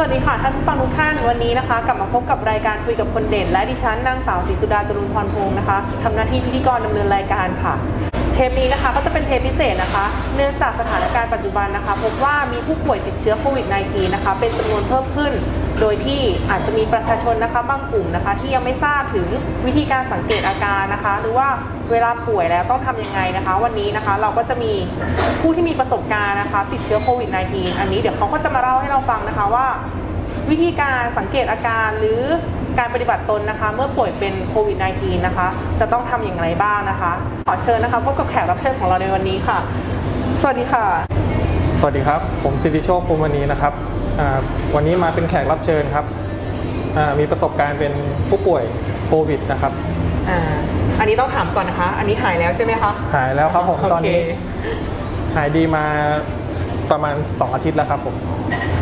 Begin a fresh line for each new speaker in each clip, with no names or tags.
สวัสดีค่ะท่านผู้ฟังทุกท่านวันนี้นะคะ กลับมาพบกับรายการคุยกับคนเด่น และดิฉันนางสาวศรีสุดาจรุนพรพงศ์นะคะทำหน้าที่พิธีกรดำเนินรายการค่ะ เทปนี้นะคะก็จะเป็นเทปพิเศษนะคะ เนื่องจากสถานการณ์ปัจจุบันนะคะ พบว่ามีผู้ป่วยติดเชื้อโควิด -19 นะคะเป็นจำนวนเพิ่มขึ้น โดยที่อาจจะมีประชาชนนะคะบางกลุ่มนะคะ ที่ยังไม่ทราบถึงวิธีการสังเกตอาการนะคะ หรือว่าเวลาป่วยแล้วต้องทำยังไงนะคะ วันนี้นะคะเราก็จะมีผู้ที่มีประสบการณ์นะคะ ติดเชื้อโควิด -19 อันนี้เดี๋ยวเขาก็จะมาเล่าให้เราฟังนะคะว่า วิธีการสังเกตอาการหรือการปฏิบัติตนนะคะ เมื่อป่วยเป็นโควิด -19 นะคะ จะต้องทำอย่างไรบ้างนะคะ ขอเชิญนะคะพบกับแขกรับเชิญของเราในวันนี้ค่ะ สวัสดีค่ะ
สวัสดีครับ ผมสิทธิโชคภูมิมณีนะครับ วันนี้มาเป็นแขกรับเชิญครับอ่ามีประสบการณ์เป็นผู้ป่วยโควิดนะครับ
อ่าอันนี้ต้องถามก่อนนะคะ อันนี้หายแล้วใช่ไหมคะ
หายแล้วครับผม
โอเค
ตอนนี้ หายดีมาประมาณ 2 อาทิตย์แล้วครับผม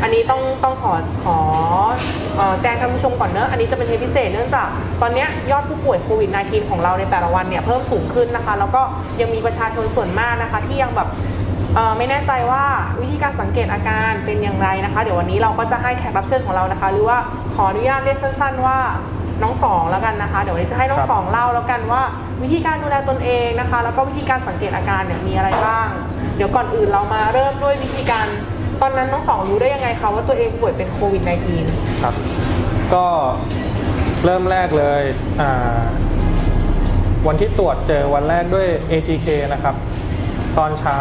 อันนี้ต้องต้องขอขอเอ่อแจ้งท่านผู้ชมก่อนเนอะอันนี้จะเป็นเทปพิเศษเนื่องจากตอนเนี้ยยอดผู้ป่วยโควิด -19 ของเราในแต่ละวันเนี่ยเพิ่มสูงขึ้นนะคะ แล้วก็ยังมีประชาชนส่วนมากนะคะ ที่ยังแบบเอ่อ ไม่แน่ใจว่าวิธีการสังเกตอาการเป็นอย่างไรนะคะ เดี๋ยววันนี้เราก็จะให้แขกรับเชิญของเรานะคะ หรือว่าขออนุญาตเรียกสั้น ๆ ว่าน้องสองแล้วกันนะคะ เดี๋ยววันนี้จะให้น้องสองเล่าแล้วกันว่า วิธีการดูแลตนเองนะคะ แล้วก็วิธีการสังเกตอาการเนี่ยมีอะไรบ้าง เดี๋ยวก่อนอื่นเรามาเริ่มด้วยวิธีการตอนนั้นน้องสองรู้ได้ยังไงคะว่าตัวเองป่วยเป็นโควิด -19
ครับ ก็เริ่มแรกเลยอ่าวันที่ตรวจเจอวันแรกด้วย ATK นะครับ ตอนเช้า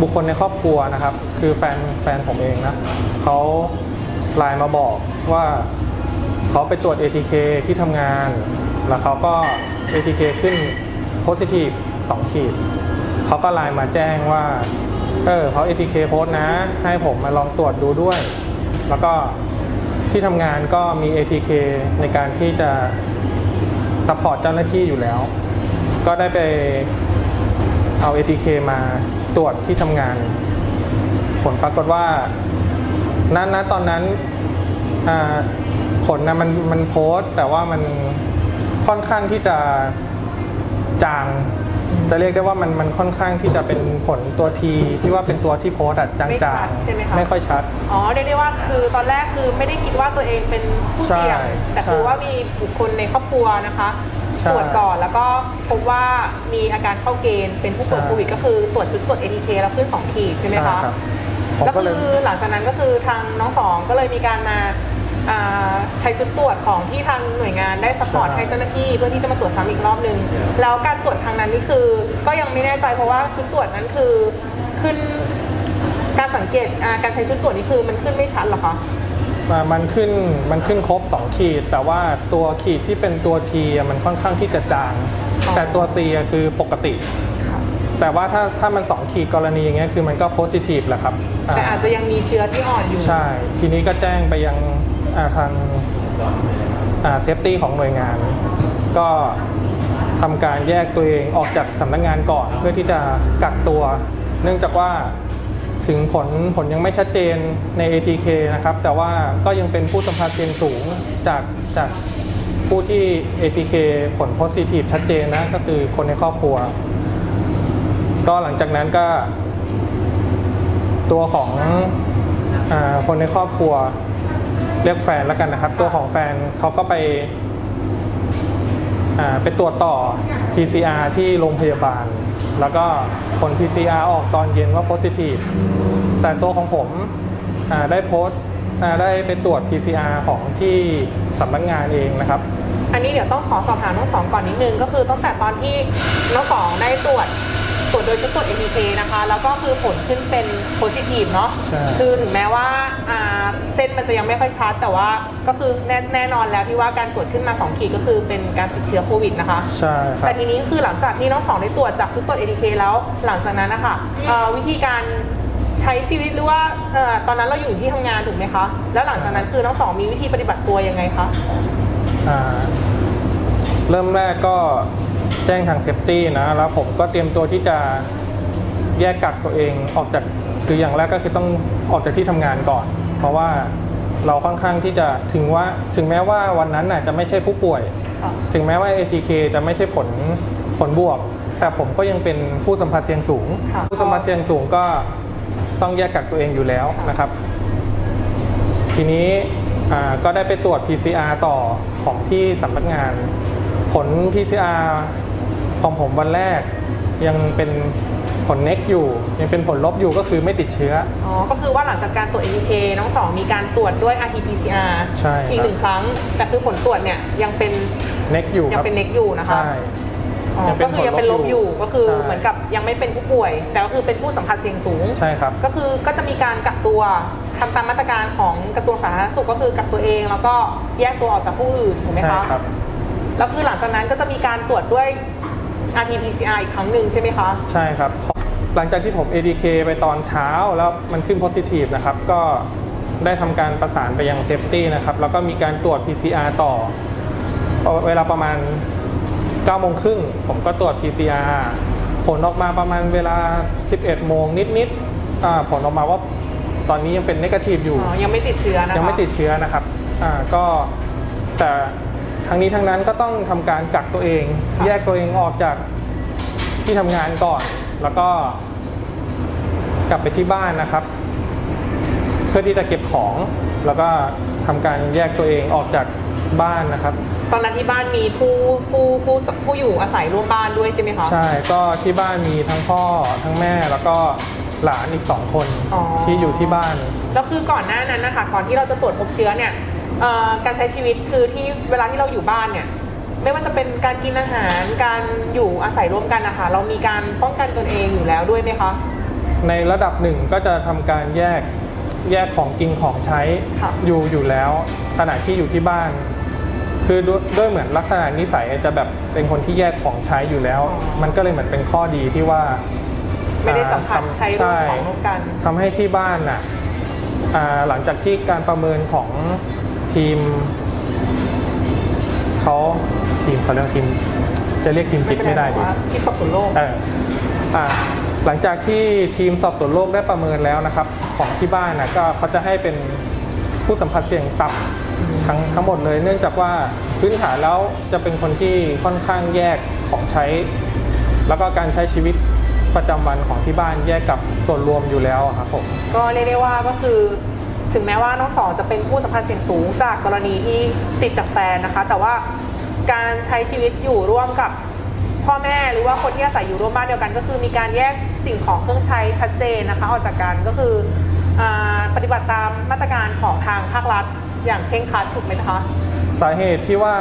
บุคคลในครอบครัวนะครับ คือแฟนแฟนผมเองนะเขาไลน์มาบอกว่าเขาไปตรวจ ATK ที่ทำงาน แล้วเขาก็ ATK ขึ้น positive 2ขีดเขาก็ไลน์มาแจ้งว่า เออเขา ATK โพส์นะ ให้ผมมาลองตรวจดูด้วย แล้วก็ที่ทำงานก็มี ATK ในการที่จะซัพพอร์ตเจ้าหน้าที่อยู่แล้ว ก็ได้ไป เอา ATK มาตรวจที่ทำงาน ผลปรากฏว่านั้นนะตอนนั้นอ่าผลนะมันมันโพสต์แต่ว่ามันค่อนข้างที่จะจาง จะเรียกได้ว่ามันมันค่อนข้างที่จะเป็นผลตัวทีที่ว่าเป็นตัวที่โพสต์อะจาง
ไม่ชั
จา
ด
ง
ใช่ไหมคะ
ไม่ค่อยชัด
อ๋อเรียกได้ว่าคือตอนแรกคือไม่ได้คิดว่าตัวเองเป็นผู้เสี่ยง
ใช่
แต่คือ
ใช่
ว่ามีบุคคลในครอบครัวนะคะ
ใช่
ตรวจก่อนแล้วก็พบว่ามีอาการเข้าเกณฑ์เป็นผู้ป่วย
ใช่
โควิดก็คือตรวจชุดตรวจ ATK แล้วขึ้น 2 ขีดใช่ไหมคะ
รับผม
แล้ว
ก็เลย
คือหลังจากนั้นก็คือทางน้องสองก็เลยมีการมาอ่าใช้ชุดตรวจของที่ทางหน่วยงานได้สปอร์ต
ใช่
ให้เจ้าหน้าที่เพื่อที่จะมาตรวจซ้ำอีกรอบหนึ่งแล้วการตรวจทางนั้นนี่คือก็ยังไม่แน่ใจเพราะว่าชุดตรวจนั้นคือขึ้นการสังเกตอ่าการใช้ชุดตรวจนี่คือมันขึ้นไม่ชัดเหรอคะ
อ่า มันขึ้นมันขึ้นครบ 2 ขีด แต่ว่าตัวขีดที่เป็นตัว T อะมันค่อนข้างที่จะจาง
อ๋อ
แต่ตัว C อะคือปกติ แต่ว่าถ้าถ้ามัน 2 ขีดกรณีอย่างเงี้ยคือมันก็โพสิทีฟแหละครับอ่า
แต่อาจจะยังมีเชื้อที่อ่อนอยู่
ใช่ ทีนี้ก็แจ้งไปยังอ่าทางเซฟตี้ของหน่วยงาน ก็ทำการแยกตัวเองออกจากสำนักงานก่อนเพื่อที่จะกักตัว เนื่องจากว่า ถึงผลผลยังไม่ชัดเจนใน ATK นะครับ แต่ว่าก็ยังเป็นผู้สัมผัสเสี่ยงสูงจากจากผู้ที่ ATK ผล positive ชัดเจนนะ ก็คือคนในครอบครัว ก็หลังจากนั้นก็ ตัวของอคนในครอบครัวเรียกแฟนแล้วกันนะครับ ตัวของแฟนเขาก็ไปไปตรวจต่อ PCR ที่โรงพยาบาล แล้วก็ผล PCR ออกตอนเย็นว่า positive แต่ตัวของผมได้โพสต์ได้ไปตรวจ PCR ของที่สำนักงานเองนะครับ
อันนี้เดี๋ยวต้องขอสอบถามน้องสองก่อนนิดนึง ก็คือตั้งแต่ตอนที่น้องสองได้ตรวจ ตรวจโดยชุดตรวจ ATK นะคะ แล้วก็คือผลขึ้นเป็นโพซิทีฟเนาะ
ใช่
คือถึงแม้ว่าอ่าเส้นมันจะยังไม่ค่อยชัด แต่ว่าก็คือแน่แน่นอนแล้วที่ว่าการตรวจขึ้นมา 2 ขีดก็คือเป็นการติดเชื้อโควิดนะคะ
ใช่ครั
แต่
บ
ทีนี้คือหลังจากที่น้องสองได้ตรวจจากชุดตรวจ ATK แล้วหลังจากนั้นนะคะเอ่อวิธีการใช้ชีวิตหรือว่าเอ่อตอนนั้นเราอยู่ที่ทำงานถูกไหมคะ แล้วหลังจากนั้นคือน้องสองมีวิธีปฏิบัติตัวยังไงคะ
อ่าเริ่มแรกก็แจ้งทางเซฟตี้นะ แล้วผมก็เตรียมตัวที่จะแยกกักตัวเองออกจากคืออย่างแรกก็คือต้องออกจากที่ทำงานก่อน เพราะว่าเราค่อนข้างที่จะถึงว่าถึงแม้ว่าวันนั้นน่ะจะไม่ใช่ผู้ป่วย
ค่ะ
ถึงแม้ว่า ATK จะไม่ใช่ผลผลบวก แต่ผมก็ยังเป็นผู้สัมผัสเสี่ยงสูง
ค่ะ
ผู้สัมผัสเสี่ยงสูงก็ต้องแยกกักตัวเองอยู่แล้วนะครับ ทีนี้อ่าก็ได้ไปตรวจ PCR ต่อของที่สำนักงาน ผล PCR ของผมวันแรกยังเป็นผลเน็กอยู่ ยังเป็นผลลบอยู่ก็คือไม่ติดเชื้อ
อ๋อ ก็คือว่าหลังจากการตรวจ ATK น้องสองมีการตรวจด้วย RT-PCR
ใช่ครับ
อีกหนึ่งครั้ง แต่คือผลตรวจเนี่ยยังเป็น
เน็กอยู่ค
ยัง
รับ
เป็นเน็กอยู่นะคะ
ใช่
อ๋อ
ยังเป็
ก็
น
คือยังเป็นลบ
ผลลบ
อ
อยู่
ยู่ก็คือ
ใช่
เหมือนกับยังไม่เป็นผู้ป่วย แต่ก็คือเป็นผู้สัมผัสเสี่ยงสูง
ใช่ครับ
ก็คือก็จะมีการกักตัวทำตามมาตรการของกระทรวงสาธารณสุขก็คือกักตัวเอง แล้วก็แยกตัวออกจากผู้อื่นถูกไหม
ใช่
คะ
ครับ
แล้วคือหลังจากนั้นก็จะมีการตรวจด้วย RT-PCR อีกครั้งหนึ่งใช่ไหมคะ
ใช่ครับ หลังจากที่ผม ADK ไปตอนเช้าแล้วมันขึ้น positive นะครับ ก็ได้ทำการประสานไปยังเซฟตี้นะครับ แล้วก็มีการตรวจ PCR ต่อ เวลาประมาณ9โมงครึ่งผมก็ตรวจ PCR ผลออกมาประมาณเวลา 11 โมงนิดๆอ่าผลออกมาว่าตอนนี้ยังเป็นนกาทีฟอยู่
อ๋อยังไม่ติดเชื้อนะคะ
ยังไม่ติดเชื้อนะครับ อ่า ก็แต่ ทั้งนี้ทั้งนั้นก็ต้องทำการกักตัวเอง แยกตัวเองออกจากที่ทำงานก่อน แล้วก็กลับไปที่บ้านนะครับ เพื่อที่จะเก็บของ แล้วก็ทำการแยกตัวเองออกจากบ้านนะครับ
ตอนนั้นที่บ้านมีผู้ผู้ผู้ผู้อยู่อาศัยร่วมบ้านด้วยใช่ไหมคะ
ใช่ก็ที่บ้านมีทั้งพ่อทั้งแม่แล้วก็หลานอีกสองคน
อ๋อ
ที่อยู่ที่บ้าน
แล้วคือก่อนหน้านั้นนะคะก่อนที่เราจะตรวจพบเชื้อเนี่ย เอ่อการใช้ชีวิตคือที่เวลาที่เราอยู่บ้านเนี่ย ไม่ว่าจะเป็นการกินอาหารการอยู่อาศัยร่วมกันนะคะเรามีการป้องกันตนเองอยู่แล้วด้วยไหมคะ
ในระดับหนึ่งก็จะทำการแยกแยกของกินของใช้
ค่ะ
อยู่อยู่แล้วขณะที่อยู่ที่บ้าน คือด้วยด้วยเหมือนลักษณะนิสัยจะแบบเป็นคนที่แยกของใช้อยู่แล้ว มันก็เลยเหมือนเป็นข้อดีที่ว่า
ไม่ได้สัมผัส
อ่าทำ
ใช้ร่วมของร่วมกัน
ทำให้ที่บ้านน่ะอ่าหลังจากที่การประเมินของ ทีมเขาทีมเขาเรียกว่าทีม จะเรียกทีมจิตไม่ได้ดิ
ที่สอบสวนโลก
เอออ่าหลังจากที่ทีมสอบสวนโรคได้ประเมินแล้วนะครับ ของที่บ้านนะก็เขาจะให้เป็นผู้สัมผัสเสี่ยงต่ำทั้งทั้งหมดเลย เนื่องจากว่าพื้นฐานแล้วจะเป็นคนที่ค่อนข้างแยกของใช้ แล้วก็การใช้ชีวิตประจำวันของที่บ้านแยกกับส่วนรวมอยู่แล้วอะครับผม
ก็เรียกได้ว่าก็คือ ถึงแม้ว่าน้องสองจะเป็นผู้สัมพันธ์เสี่ยงสูงจากกรณีที่ติดจากแฟนนะคะ แต่ว่าการใช้ชีวิตอยู่ร่วมกับพ่อแม่หรือว่าคนที่อาศัยอยู่ร่วมบ้านเดียวกัน ก็คือมีการแยกสิ่งของเครื่องใช้ชัดเจนนะคะออกจากกันก็คืออปฏิบัติตามมาตรการของทางภาครัฐอย่างเคร่งครัดถูกไหมคะ
สาเหตุที่ว่า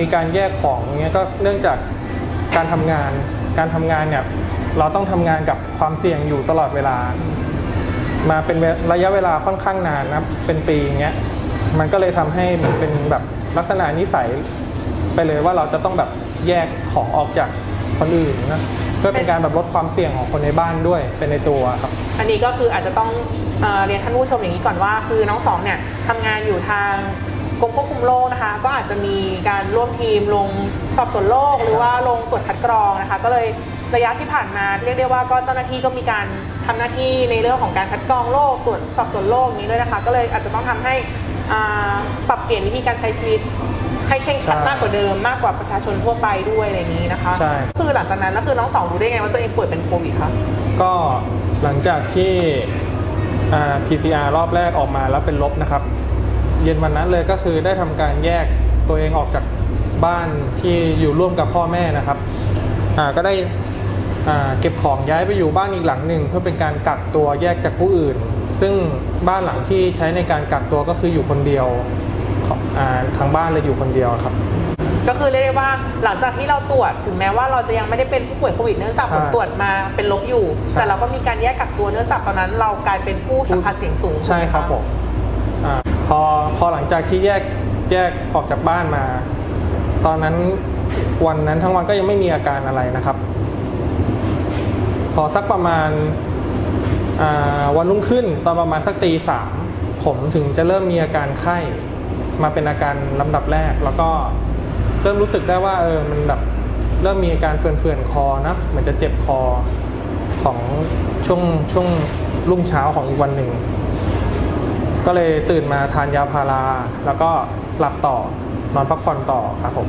มีการแยกของเนี้ยก็เนื่องจากการทำงาน การทำงานเนี่ยเราต้องทำงานกับความเสี่ยงอยู่ตลอดเวลา มาเป็นระยะเวลาค่อนข้างนานนะเป็นปีอย่างเงี้ยมันก็เลยทำให้มันเป็นแบบลักษณะนิสัยไปเลยว่าเราจะต้องแบบแยกของออกจากคนอื่นนะเพื่อเป็นการแบบลดความเสี่ยงของคนในบ้านด้วยเป็นในตัวครับ
อันนี้ก็คืออาจจะต้องเอเรียนท่านผู้ชมอย่างนี้ก่อนว่า คือน้องสองเนี่ยทำงานอยู่ทางกรมควบคุมโรคนะคะ ก็อาจจะมีการร่วมทีมลงสอบสวนโรคหรือว่าลงตรวจคัดกรองนะคะ ก็เลยระยะที่ผ่านมาเรียกได้ว่าก็เจ้าหน้าที่ก็มีการ ทำหน้าที่ในเรื่องของการคัดกรองโรคตรวจสอบสวนโรคอย่างนี้ด้วยนะคะ ก็เลยอาจจะต้องทำให้อ่าปรับเปลี่ยนวิธีการใช้ชีวิตให้เคร่งครัด
ใช่
มากกว่าเดิมมากกว่าประชาชนทั่วไปด้วยอะไรอย่างนี้นะคะ
ใช่
คือหลังจากนั้นก็คือน้องสองรู้ได้ไงว่าตัวเองป่วยเป็นโควิดคะ
ก็หลังจากที่อ่า PCR รอบแรกออกมาแล้วเป็นลบนะครับ เย็นวันนั้นเลยก็คือได้ทำการแยกตัวเองออกจากบ้านที่อยู่ร่วมกับพ่อแม่นะครับอ่าก็ได้อ่า เก็บของย้ายไปอยู่บ้านอีกหลังหนึ่งเพื่อเป็นการกักตัวแยกจากผู้อื่น ซึ่งบ้านหลังที่ใช้ในการกักตัวก็คืออยู่คนเดียวของอ่าทางบ้านเลยอยู่คนเดียวครับ
ก็คือเรียกได้ว่าหลังจากที่เราตรวจถึงแม้ว่าเราจะยังไม่ได้เป็นผู้ป่วยโควิดเนื่องจาก
ใช่
ผลตรวจมาเป็นลบอยู่
ใช่
แต่เราก็มีการแยกกักตัวเนื่องจากตอนนั้นเรากลายเป็นผู้สัมผัสเสี่ยงสูง
ใช่ครับ
ถู
ผ
ก
ม
ไหะ
อาพอพอหลังจากที่แยกแยกออกจากบ้านมา ตอนนั้นวันนั้นทั้งวันก็ยังไม่มีอาการอะไรนะครับ พอสักประมาณาวันรุ่งขึ้นตอนประมาณสักตีสามผมถึงจะเริ่มมีอาการไข้มาเป็นอาการลำดับแรก แล้วก็เริ่มรู้สึกได้ว่าเออมันแบบเริ่มมีอาการเฟื่อนๆคอนะเหมือนจะเจ็บคอของช่วงช่วงรุ่งเช้าของอีกวันหนึ่ง ก็เลยตื่นมาทานยาพารา แล้วก็หลับต่อนอนพักผ่อนต่อครับผม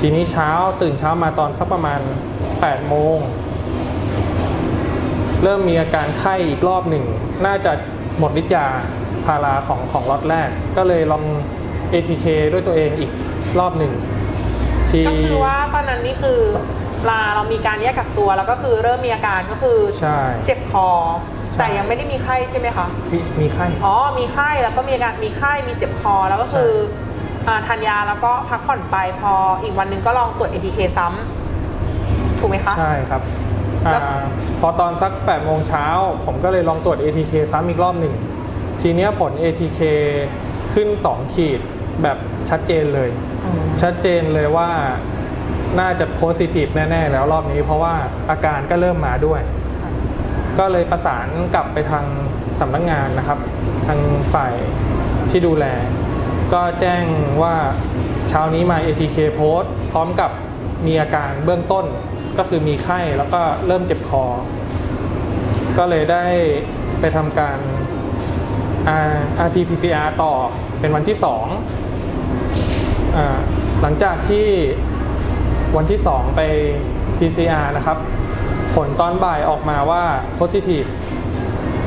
ทีนี้เช้าตื่นเช้ามาตอนสักประมาณ8โมง เริ่มมีอาการไข้อีกรอบหนึ่ง น่าจะหมดฤทธิ์ยาพาราของของล็อตแรก ก็เลยลอง ATK ด้วยตัวเองอีกรอบหนึ่งที่
ก็คือว่าตอนนั้นนี่คือลาเรามีการแยกกักตัวแล้วก็คือเริ่มมีอาการก็คือ
ใช่
เจ็บคอ
ใช่
แต่ยังไม่ได้มีไข้ใช่ไหมคะ
มีมีไข้
อ๋อมีไข้แล้วก็มีอาการมีไข้มีเจ็บคอแล้วก็คืออ่าทานยาแล้วก็พักผ่อนไปพออีกวันหนึ่งก็ลองตรวจ ATK ซ้ำถูกไหมคะ
ใช่ครับอา
แล้ว
พอตอนสัก8โมงเช้าผมก็เลยลองตรวจ ATK ซ้ำอีกรอบหนึ่ง ทีเนี้ยผล ATK ขึ้น 2 ขีดแบบชัดเจนเลย ชัดเจนเลยว่าน่าจะโพสิทีฟแน่ ๆ แล้วรอบนี้เพราะว่าอาการก็เริ่มมาด้วย ก็เลยประสานกลับไปทางสำนักงานนะครับ ทางฝ่ายที่ดูแล ก็แจ้งว่าเช้านี้มา ATK โพสต์พร้อมกับมีอาการเบื้องต้น ก็คือมีไข้แล้วก็เริ่มเจ็บคอ ก็เลยได้ไปทำการ R- RT-PCR ต่อเป็นวันที่สองอาหลังจากที่วันที่ 2 ไป PCR นะครับ ผลตอนบ่ายออกมาว่า positive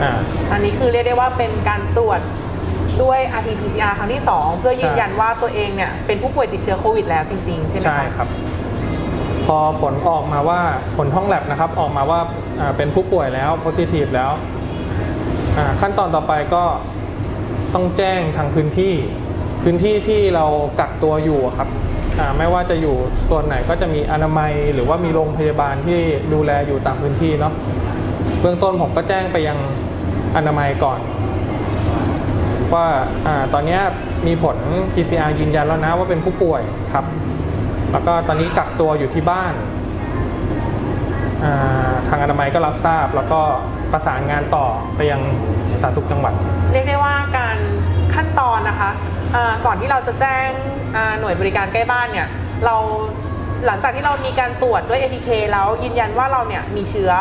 อ่า
อันนี้คือเรียกได้ว่าเป็นการตรวจด้วย RT-PCR ครั้งที่ 2 เพื่อยืนยันว่าตัวเองเนี่ยเป็นผู้ป่วยติดเชื้อโควิดแล้วจริง ๆ ใช่ไหมคะ
ใช่ครับ พอผลออกมาว่าผลห้องแลบนะครับ ออกมาว่าเป็นผู้ป่วยแล้ว positive แล้ว ขั้นตอนต่อไปก็ต้องแจ้งทางพื้นที่ พื้นที่ที่เรากักตัวอยู่ครับไม่ว่าจะอยู่ส่วนไหนก็จะมีอนามัย หรือว่ามีโรงพยาบาลที่ดูแลอยู่ตามพื้นที่เนาะเบื้องต้นผมก็แจ้งไปยังอนามัยก่อน ว่าอตอนนี้มีผล PCR ยืนยันแล้วนะว่าเป็นผู้ป่วยครับ แล้วก็ตอนนี้กักตัวอยู่ที่บ้านาทางอนามัยก็รับทราบ แล้วก็ประสานงานต่อไปยังสาธารณสุขจังหวัด
เรียกได้ว่าการขั้นตอนนะคะก่อนที่เราจะแจ้งหน่วยบริการใกล้บ้านเนี่ยเราหลังจากที่เรามีการตรวจด้วย ATK แล้วยืนยันว่าเราเนี่ยมีเชื้อ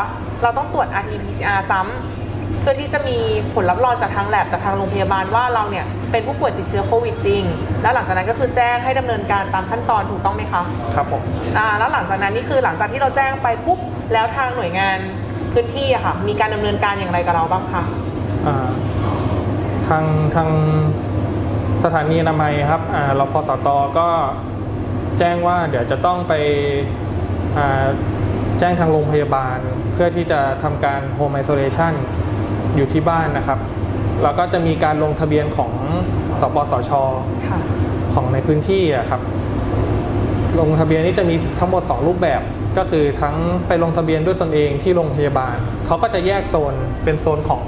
เราต้องตรวจ RT-PCR ซ้ำ เพื่อที่จะมีผลรับรองจากทางแลบจากทางโรงพยาบาลว่าเราเนี่ยเป็นผู้ป่วยติดเชื้อโควิดจริง แล้วหลังจากนั้นก็คือแจ้งให้ดำเนินการตามขั้นตอนถูกต้องไหมคะ
ครับผม
อ่าแล้วหลังจากนั้นนี่คือหลังจากที่เราแจ้งไปปุ๊บแล้วทางหน่วยงานพื้นที่อะค่ะมีการดำเนินการอย่างไรกับเราบ้างคะ
อ่าทางทางสถานีอนามัยครับอ่ารพสตก็แจ้งว่าเดี๋ยวจะต้องไปอ่าแจ้งทางโรงพยาบาล เพื่อที่จะทำการ Home Isolation อ ยู่ที่บ้านนะครับ แล้วก็จะมีการลงทะเบียนของสปสช
ค่ะ
ของในพื้นที่อะครับ ลงทะเบียนนี่จะมีทั้งหมด 2 รูปแบบ ก็คือทั้งไปลงทะเบียนด้วยตนเองที่โรงพยาบาลเขาก็จะแยกโซนเป็นโซนของ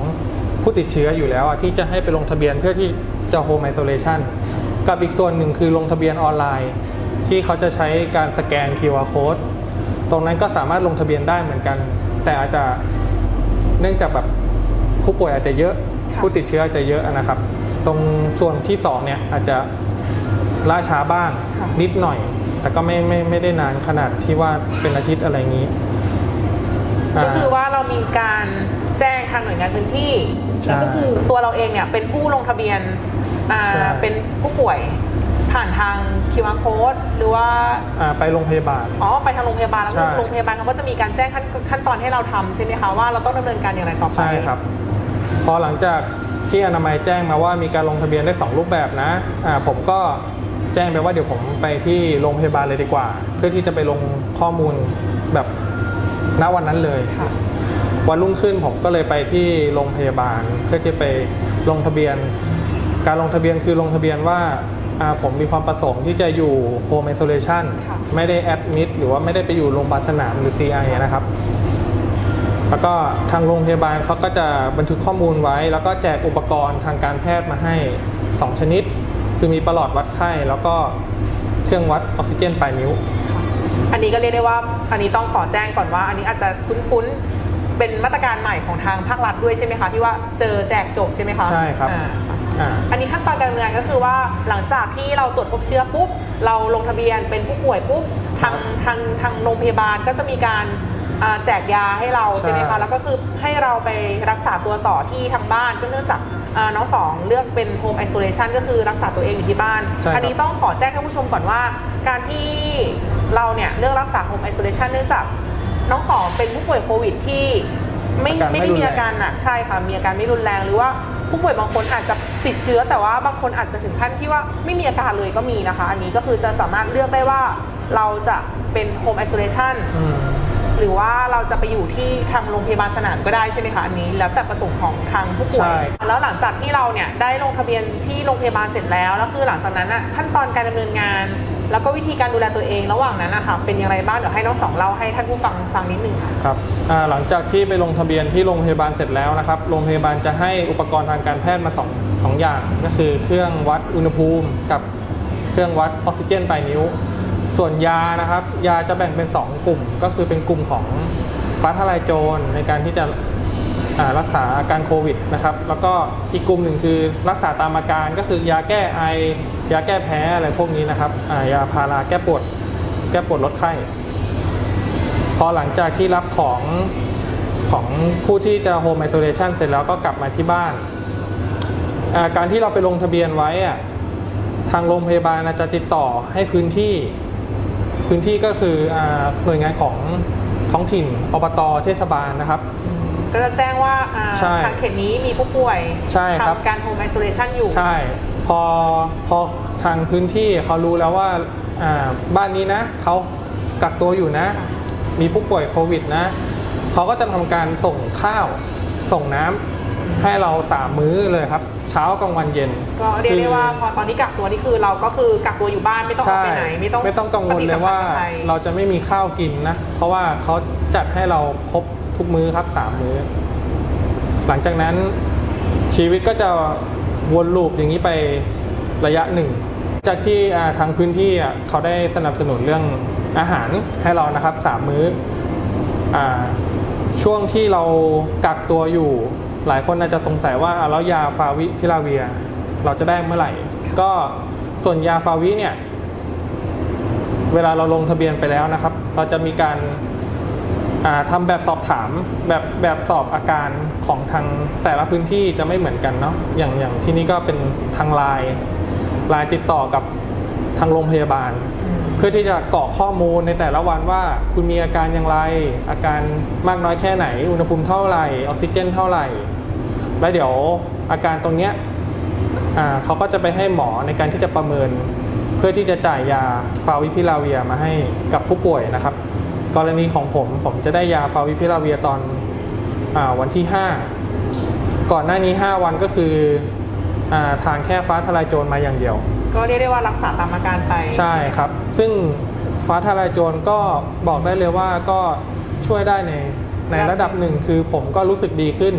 ผู้ติดเชื้ออยู่แล้วอะที่จะให้ไปลงทะเบียนเพื่อที่จะโฮมไอโซเลชันกับอีกส่วนหนึ่งคือลงทะเบียนออนไลน์ ที่เขาจะใช้การสแกน QR code ตรงนั้นก็สามารถลงทะเบียนได้เหมือนกัน แต่อาจจะเนื่องจากแบบ ผู้ป่วยอาจจะเยอะ
ค่ะ
ผู้ติดเชื้ออาจจะเยอะนะครับ ตรงส่วนที่สองเนี่ยอาจจะล่าช้าบ้าง
ค่ะ
นิดหน่อย แต่ก็ไม่ไม่ไม่ได้นานขนาดที่ว่าเป็นอาทิตย์อะไรอย่างนี้
ก็คือ
อ่า
ว่าเรามีการแจ้งทางหน่วยงานพื้นที่
ใช่
แล้วก็คือตัวเราเองเนี่ยเป็นผู้ลงทะเบียนอ่า
ใช่
เป็นผู้ป่วยผ่านทาง QR code หรือว่า
อ่าไปโรงพยาบาล
อ๋อ ไปทางโรงพยาบาลแล้ว
ใช่
โรงพยาบาลเขาก็จะมีการแจ้งขั้นขั้นตอนให้เราทำใช่ไหมคะว่าเราต้องดำเนินการอย่างไรต่อไป
ใช่ครับ พอหลังจากที่อนามัยแจ้งมาว่ามีการลงทะเบียนได้ 2 รูปแบบนะอ่าผมก็แจ้งไปว่าเดี๋ยวผมไปที่โรงพยาบาลเลยดีกว่า เพื่อที่จะไปลงข้อมูลแบบณวันนั้นเลย
ค่ะ
วันรุ่งขึ้นผมก็เลยไปที่โรงพยาบาล เพื่อที่ไปลงทะเบียน การลงทะเบียนคือลงทะเบียนว่าอ่าผมมีความประสงค์ที่จะอยู่ home isolation
ค่ะ
ไม่ได้แอดมิดหรือว่าไม่ได้ไปอยู่โรงพยาบาลสนามหรือ CI นะครับ แล้วก็ทางโรงพยาบาลเขาก็จะบันทึกข้อมูลไว้ แล้วก็แจกอุปกรณ์ทางการแพทย์มาให้ 2 ชนิด คือมีประหลอดวัดไข้ แล้วก็เครื่องวัดออกซิเจนปลายนิ้ว
อันนี้ก็เรียกได้ว่าอันนี้ต้องขอแจ้งก่อนว่า อันนี้อาจจะคุ้นๆเป็นมาตรการใหม่ของทางภาครัฐด้วยใช่ไหมคะที่ว่าเจอแจกจบใช่ไหมคะ
ใช่ครับ
อ่า
อ่า
อันนี้ขั้นตอนการดำเนินงานก็คือว่าหลังจากที่เราตรวจพบเชื้อปุ๊บเราลงทะเบียนเป็นผู้ป่วยปุ๊บทางทางทางโรงพยาบาลก็จะมีการอ่า แจกยาให้เรา
ใช่
ใช่ไหมคะแล้วก็คือให้เราไปรักษาตัวต่อที่ทางบ้านก็เนื่องจากอ่าน้องสองเลือกเป็นโฮมไอโซเลชันก็คือรักษาตัวเองอยู่ที่บ้าน
ใช่ครับ
อันี้ต้องขอแจ้งท่านผู้ชมก่อนว่า การที่เราเนี่ยเลือกรักษาโฮมไอโซเลชันเนื่องจากน้องสองเป็นผู้ป่วยโควิดที่ไม่
อาการไม่
ไม่ได้
รุน
มี
แรง
อาการหนักใช่ค่ะมีอาการไม่รุนแรงหรือว่าผู้ป่วยบางคนอาจจะติดเชื้อ แต่ว่าบางคนอาจจะถึงขั้นที่ว่าไม่มีอาการเลยก็มีนะคะ อันนี้ก็คือจะสามารถเลือกได้ว่าเราจะเป็นโฮมไอโซเลชัน
อืม
หรือว่าเราจะไปอยู่ที่ทางโรงพยาบาลสนามก็ได้ใช่ไหมคะอันนี้ แล้วแต่ประสงค์ของทางผู้ป่ว
ใช่
ยแล้วหลังจากที่เราเนี่ยได้ลงทะเบียนที่โรงพยาบาลเสร็จแล้วแล้วคือหลังจากนั้นอะขั้นตอนการดำเนินงาน แล้วก็วิธีการดูแลตัวเองระหว่างนั้นนะคะเป็นอย่างไรบ้างเดี๋ยวให้น้องสองเล่าให้ท่านผู้ฟังฟังนิดนึงค่ะ
ครับอ่าหลังจากที่ไปลงทะเบียนที่โรงพยาบาลเสร็จแล้วนะครับ โรงพยาบาลจะให้อุปกรณ์ทางการแพทย์มาสองสองอย่าง ก็คือเครื่องวัดอุณหภูมิกับเครื่องวัดออกซิเจนปลายนิ้ว ส่วนยานะครับ ยาจะแบ่งเป็น 2 กลุ่ม ก็คือเป็นกลุ่มของฟ้าทลายโจรในการที่จะรักษาอาการโควิดนะครับ แล้วก็อีกกลุ่มหนึ่งคือรักษาตามอาการก็คือยาแก้ไอ ยาแก้แพ้อะไรพวกนี้นะครับายาพาราแก้ปวด แก้ปวดลดไข้ พอหลังจากที่รับของของผู้ที่จะโฮมไอโซเลชันเสร็จแล้วก็กลับมาที่บ้านาการที่เราไปลงทะเบียนไว้ทางโรงพยาบาลจะติดต่อให้พื้นที่ พื้นที่ก็คืออาหน่วยงานของท้องถิ่นอบตเทศบาลนะครับ
ก็จะแจ้งว่าอ่า
ใช่
ทางเขตนี้มีผู้ป่วย
ใช่ครับ
ทำการโฮมไอโซเลชันอยู่
ใช่ พอพอทางพื้นที่เขารู้แล้วว่าอ่าบ้านนี้นะเขากักตัวอยู่นะ มีผู้ป่วยโควิดนะเขาก็จะทำการส่งข้าวส่งน้ำให้เราสามมื้อเลยครับเช้ากลางวันเย็น
ก็เรียกได้ว่าพ
คือ
อตอนที่กักตัวนี่คือเราก็คือกักตัวอยู่บ้านไม่ต้องออก
ใช่
ไปไหนไม่ต้อง
ไม่ต้องกังวลเลยว่า
ปฏิสัมพันธ์กับใคร
เราจะไม่มีข้าวกินนะ เพราะว่าเขาจัดให้เราครบทุกมื้อครับสามมื้อ หลังจากนั้นชีวิตก็จะวนลูปอย่างนี้ไประยะหนึ่ง จากที่อ่าทางพื้นที่อะเขาได้สนับสนุนเรื่องอาหารให้เรานะครับสามมื้ออาช่วงที่เรากักตัวอยู่ หลายคนอาจจะสงสัยว่าอะแล้วยาฟาวิพิลาเวีย เราจะได้เมื่อไหร่ ก็ส่วนยาฟาวิเนี่ย เวลาเราลงทะเบียนไปแล้วนะครับ เราจะมีการอ่าทำแบบสอบถามแบบแบบสอบอาการของทางแต่ละพื้นที่จะไม่เหมือนกันเนาะอย่างอย่างที่นี่ก็เป็นทางไลน์ไลน์ติดต่อกับทางโรงพยาบาล เพื่อที่จะกรอกข้อมูลในแต่ละวันว่า คุณมีอาการอย่างไร อาการมากน้อยแค่ไหน อุณหภูมิเท่าไหร่ออกซิเจนเท่าไหร่ แล้วเดี๋ยวอาการตรงเนี้ยอ่าเขาก็จะไปให้หมอในการที่จะประเมิน เพื่อที่จะจ่ายยาฟาวิพิลาเวียมาให้กับผู้ป่วยนะครับ กรณีของผมผมจะได้ยาฟาวิพิลาเวียตอนอาวันที่ 5 ก่อนหน้านี้ 5 วันก็คืออาทานแค่ฟ้าทลายโจรมาอย่างเดียว
ก็เรียกได้ว่ารักษาตามอาการไป
ใช่ครับ ซึ่งฟ้าทลายโจรก็บอกได้เลยว่าก็ช่วยได้ในในระดับหนึ่งคือผมก็รู้สึกดีขึ้น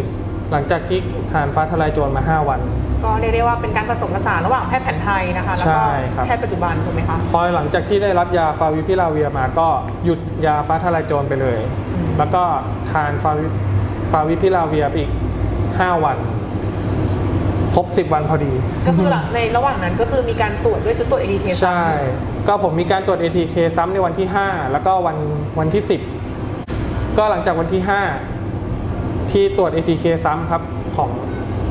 หลังจากที่ทานฟ้าทลายโจรมา 5 วัน
ก็เรียกได้ว่าเป็นการผสมผสานระหว่างแพทย์แผนไทยนะคะแล้ว
ใช่
ก็
ครับ
แพทย์ปัจจุบันถูกไหมคะ
พอหลังจากที่ได้รับยาฟาวิพิลาเวียมาก็หยุดยาฟ้าทลายโจรไปเลย
อืม
แล้วก็ทานฟาวิฟาวิพิลาเวียไปอีก 5 วัน ครบ 10 วันพอดี
ก็คือหลังในระหว่างนั้นก็คือมีการตรวจด้วยชุดตรวจ ATK
ใช่ ก็ผมมีการตรวจ ATK ซ้ำในวันที่ 5 แล้วก็วันวันที่ 10 ก็หลังจากวันที่ 5 ที่ตรวจ ATK ซ้ำครับของ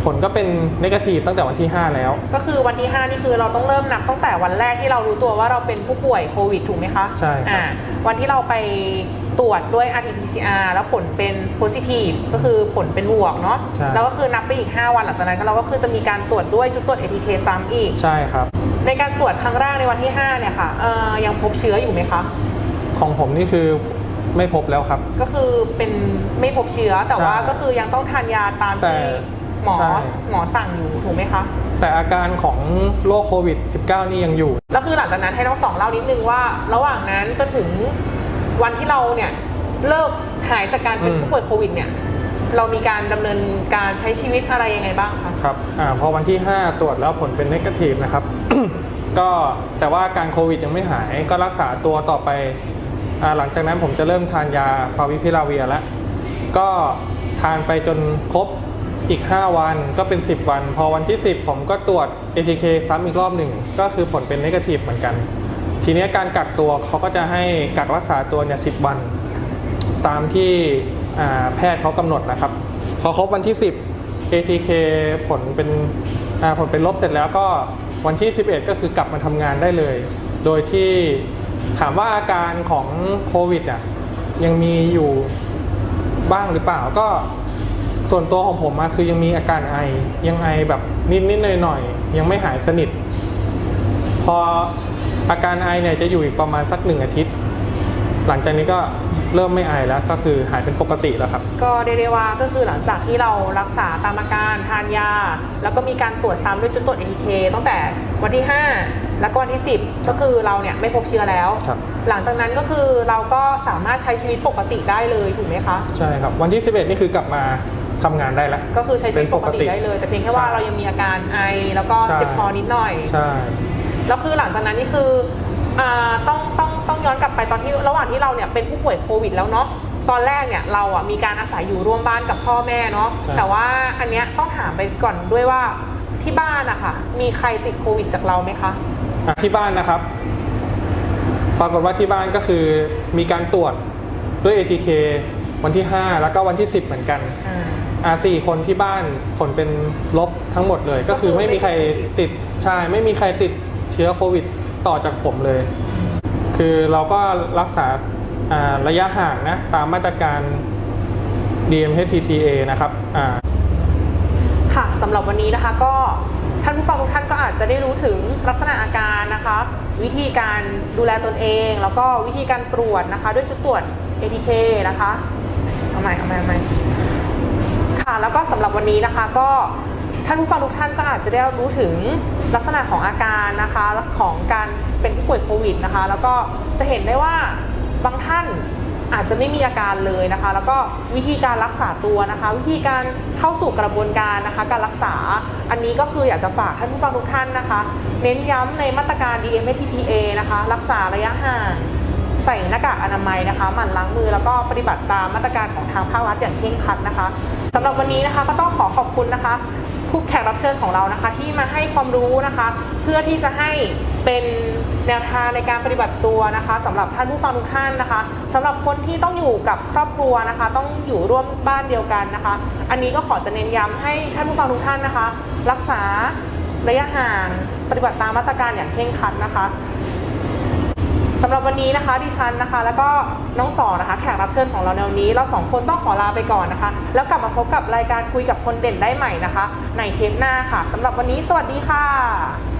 ผลก็เป็นนกาทีฟตั้งแต่วันที่ 5 แล้ว
ก็คือวันที่ 5 นี่คือเราต้องเริ่มนับตั้งแต่วันแรกที่เรารู้ตัวว่าเราเป็นผู้ป่วยโควิดถูกไหมคะ
ใช่ครับ
อ่าวันที่เราไปตรวจด้วย RT-PCR แล้วผลเป็น positive ก็คือผลเป็นบวกเนาะ
ใช่
แล้วก็คือนับไปอีก 5 วันหลังจากนั้นก็เราก็คือจะมีการตรวจด้วยชุดตรวจ ATK ซ้ำอีก
ใช่ครับ
ในการตรวจครั้งแรกในวันที่ 5 เนี่ยค่ะเอ่อยังพบเชื้ออยู่ไหมคะ
ของผมนี่คือ ไม่พบแล้วครับ
ก็คือเป็นไม่พบเชื้อแต่ว่า
ใช่
ก็คือยังต้องทานยาตาม
แต่
ที่หมอ
ใช่
หมอสั่งอยู่ถูกไหมคะ
แต่อาการของโรคโควิด -19 นี่ยังอยู่
แล้วคือหลังจากนั้นให้น้องสองเล่านิดนึงว่า ระหว่างนั้นจนถึงวันที่เราเนี่ยเลิกหายจากการเป็น
อืม
ผู้ป่วยโควิดเนี่ย เรามีการดำเนินการใช้ชีวิตอะไรยังไงบ้างคะ
ครับอาพอวันที่ 5 ตรวจแล้วผลเป็นนกาทีฟนะครับ ก็แต่ว่าอาการโควิดยังไม่หายก็รักษาตัวต่อไปอา หลังจากนั้นผมจะเริ่มทานยาฟาวิพิลาเวียแล้ว ก็ทานไปจนครบอีก 5 วันก็เป็น 10 วัน พอวันที่ 10 ผมก็ตรวจ ATK ซ้ำอีกรอบหนึ่ง ก็คือผลเป็นนกาทีฟเหมือนกัน ทีนี้การกักตัวเขาก็จะให้กักรักษาตัวเนี่ยสิวัน ตามที่แพทย์เขากำหนดนะครับ พอครบวันที่ 10 ATK ผลเป็นผลเป็นลบเสร็จแล้วก็วันที่ 11 ก็คือกลับมาทำงานได้เลย โดยที่ ถามว่าอาการของโควิดอะยังมีอยู่บ้างหรือเปล่าก็ส่วนตัวของผมอะคือยังมีอาการไอ ยังไอแบบนิดๆหน่อยหนอยังไม่หายสนิท พออาการไอเนี่ยจะอยู่อีกประมาณสักหนึ่งอาทิตย์ หลังจากนี้ก็ เริ่มไม่ไอแล้วก็คือหายเป็นปกติแล้วครับ
ก็เรียกได้ว่าก็คือหลังจากที่เรารักษาตามอาการทานยา แล้วก็มีการตรวจซ้ำด้วยชุดตรวจ ATK ตั้งแต่วันที่ 5 แล้วก็วันที่ 10 ก็คือเราเนี่ยไม่พบเชื้อแล้ว
ครับ
หลังจากนั้นก็คือเราก็สามารถใช้ชีวิตปกติได้เลยถูกไหมคะ
ใช่ครับ วันที่ 11 นี่คือกลับมาทำงานได้แล้ว
ก็คือใช้ชีวิตปกติได้เลย แต่เพียงแค่ว่า
ใช่
เรายังมีอาการไอแล้วก็
ใช่
เจ็บคอนิดหน่อย
ใช่
แล้วคือหลังจากนั้นนี่คืออ่าต้องต้อง ต้องย้อนกลับไปตอนที่ระหว่างที่เราเนี่ยเป็นผู้ป่วยโควิดแล้วเนาะตอนแรกเนี่ยเราอะมีการอาศัยอยู่ร่วมบ้านกับพ่อแม่เนาะ
ใช่
แต่ว่าอันเนี้ยต้องถามไปก่อนด้วยว่าที่บ้านอะค่ะมีใครติดโควิดจากเราไหมคะ
อะที่บ้านนะครับ ปรากฏว่าที่บ้านก็คือมีการตรวจด้วย ATK วันที่ 5 แล้วก็วันที่ 10 เหมือนกัน
อ่า
อ่าสี่คนที่บ้านผลเป็นลบทั้งหมดเลย ก็คือไม่มีใครติดใช่ไม่มีใครติดเชื้อโควิดต่อจากผมเลย คือเราก็รักษาระยะห่างนะตามมาตรการ DMHTTA นะครับ
ค่ะสำหรับวันนี้นะคะก็ท่านผู้ฟังทุกท่านก็อาจจะได้รู้ถึงลักษณะอาการนะคะ วิธีการดูแลตนเอง แล้วก็วิธีการตรวจนะคะ ด้วยชุดตรวจ ATK นะคะเอาใหม่เอาใหม่เอาใหม่ค่ะแล้วก็สำหรับวันนี้นะคะก็ท่านผู้ฟังทุกท่านก็อาจจะได้รู้ถึงลักษณะของอาการนะคะของการ เป็นผู้ป่วยโควิดนะคะ แล้วก็จะเห็นได้ว่าบางท่านอาจจะไม่มีอาการเลยนะคะ แล้วก็วิธีการรักษาตัวนะคะ วิธีการเข้าสู่กระบวนการนะคะ การรักษาอันนี้ก็คืออยากจะฝากท่านผู้ฟังทุกท่านนะคะ เน้นย้ำในมาตรการ DMTTA นะคะ รักษาระยะห่างใส่หน้ากากอนามัยนะคะ หมั่นล้างมือแล้วก็ปฏิบัติตามมาตรการของทางภาครัฐอย่างเคร่งครัดนะคะสำหรับวันนี้นะคะก็ต้องขอขอบคุณนะคะ ผู้แขกรับเชิญของเรานะคะที่มาให้ความรู้นะคะ เพื่อที่จะให้เป็นแนวทางในการปฏิบัติตัวนะคะสำหรับท่านผู้ฟังทุกท่านนะคะสำหรับคนที่ต้องอยู่กับครอบครัวนะคะ ต้องอยู่ร่วมบ้านเดียวกันนะคะ อันนี้ก็ขอจะเน้นย้ำให้ท่านผู้ฟังทุกท่านนะคะ รักษาระยะห่างปฏิบัติตามมาตรการอย่างเคร่งครัดนะคะ สำหรับวันนี้นะคะดิฉันนะคะ แล้วก็น้องสอนนะคะแขกรับเชิญของเราในวันนี้ เราสองคนต้องขอลาไปก่อนนะคะ แล้วกลับมาพบกับรายการคุยกับคนเด่นได้ใหม่นะคะ ในเทปหน้าค่ะสำหรับวันนี้สวัสดีค่ะ